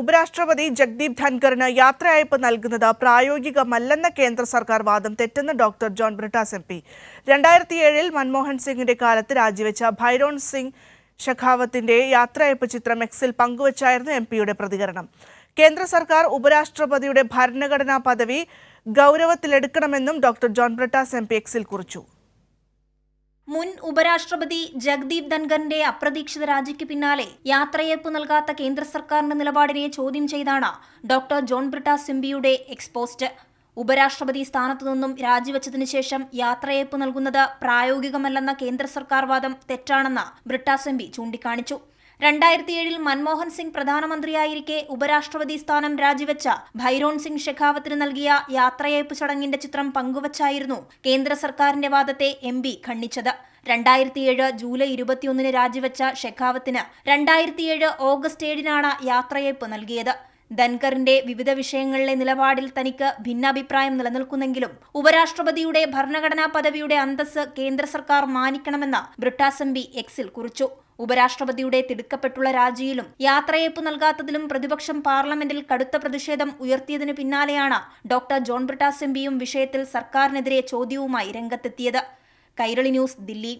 ഉപരാഷ്ട്രപതി ജഗ്ദീപ് ധൻഖറിന് യാത്രയയപ്പ് നൽകുന്നത് പ്രായോഗികമല്ലെന്ന കേന്ദ്ര സർക്കാർ വാദം തെറ്റെന്ന് doctor John Brittas M P. Manmohan സിംഗിന്റെ കാലത്ത് രാജിവെച്ച ഭൈരോൺ സിംഗ് ഷെഖാവത്തിന്റെ യാത്രയയപ്പ് ചിത്രം എക്സിൽ പങ്കുവച്ചായിരുന്നു എം പിയുടെ പ്രതികരണം. കേന്ദ്ര സർക്കാർ ഉപരാഷ്ട്രപതിയുടെ ഭരണഘടനാ പദവി ഗൗരവത്തിലെടുക്കണമെന്നും doctor John Brittas M P എക്സിൽ കുറിച്ചു. മുൻ ഉപരാഷ്ട്രപതി ജഗ്ദീപ് ധൻഖറിന്റെ അപ്രതീക്ഷിത രാജിക്ക് പിന്നാലെ യാത്രയയപ്പ് നൽകാത്ത കേന്ദ്ര സർക്കാരിന്റെ നിലപാടിനെ ചോദ്യം ചെയ്താണ് ഡോക്ടർ ജോൺ ബ്രിട്ട സിംബിയുടെ എക്സ്പോസ്റ്റ് ഉപരാഷ്ട്രപതി സ്ഥാനത്തു നിന്നും രാജിവെച്ചതിനു ശേഷം യാത്രയയപ്പ് നൽകുന്നത് പ്രായോഗികമല്ലെന്ന കേന്ദ്ര സർക്കാർ വാദം തെറ്റാണെന്ന് ബ്രിട്ട എം ചൂണ്ടിക്കാണിച്ചു. രണ്ടായിരത്തി ഏഴിൽ മൻമോഹൻ സിംഗ് പ്രധാനമന്ത്രിയായിരിക്കെ ഉപരാഷ്ട്രപതി സ്ഥാനം രാജിവെച്ച ഭൈരോൺ സിംഗ് ഷെഖാവത്തിന് നൽകിയ യാത്രയയപ്പ് ചടങ്ങിന്റെ ചിത്രം പങ്കുവച്ചായിരുന്നു കേന്ദ്ര സർക്കാരിന്റെ വാദത്തെ എം പി ഖണ്ഡിച്ചത്. രണ്ടായിരത്തിയേഴ് ജൂലൈ ഇരുപത്തിയൊന്നിന് രാജിവെച്ച ഷെഖാവത്തിന് രണ്ടായിരത്തിയേഴ് ഓഗസ്റ്റ് ഏഴിനാണ് യാത്രയയപ്പ് നൽകിയത്. ധൻഖറിന്റെ വിവിധ വിഷയങ്ങളിലെ നിലപാടിൽ തനിക്ക് ഭിന്നാഭിപ്രായം നിലനിൽക്കുന്നെങ്കിലും ഉപരാഷ്ട്രപതിയുടെ ഭരണഘടനാ പദവിയുടെ അന്തസ് കേന്ദ്ര സർക്കാർ മാനിക്കണമെന്ന് ബ്രിട്ടാസംബി എക്സിൽ കുറിച്ചു. ഉപരാഷ്ട്രപതിയുടെ തിടുക്കപ്പെട്ടുള്ള രാജിയിലും യാത്രയയപ്പ് നൽകാത്തതിലും പ്രതിപക്ഷം പാർലമെന്റിൽ കടുത്ത പ്രതിഷേധം ഉയർത്തിയതിനു പിന്നാലെയാണ് ഡോക്ടർ ജോൺ ബ്രിട്ടാസ് എം വിഷയത്തിൽ സർക്കാരിനെതിരെ ചോദ്യവുമായി രംഗത്തെത്തിയത്. കൈരളി ന്യൂസ് ദില്ലി.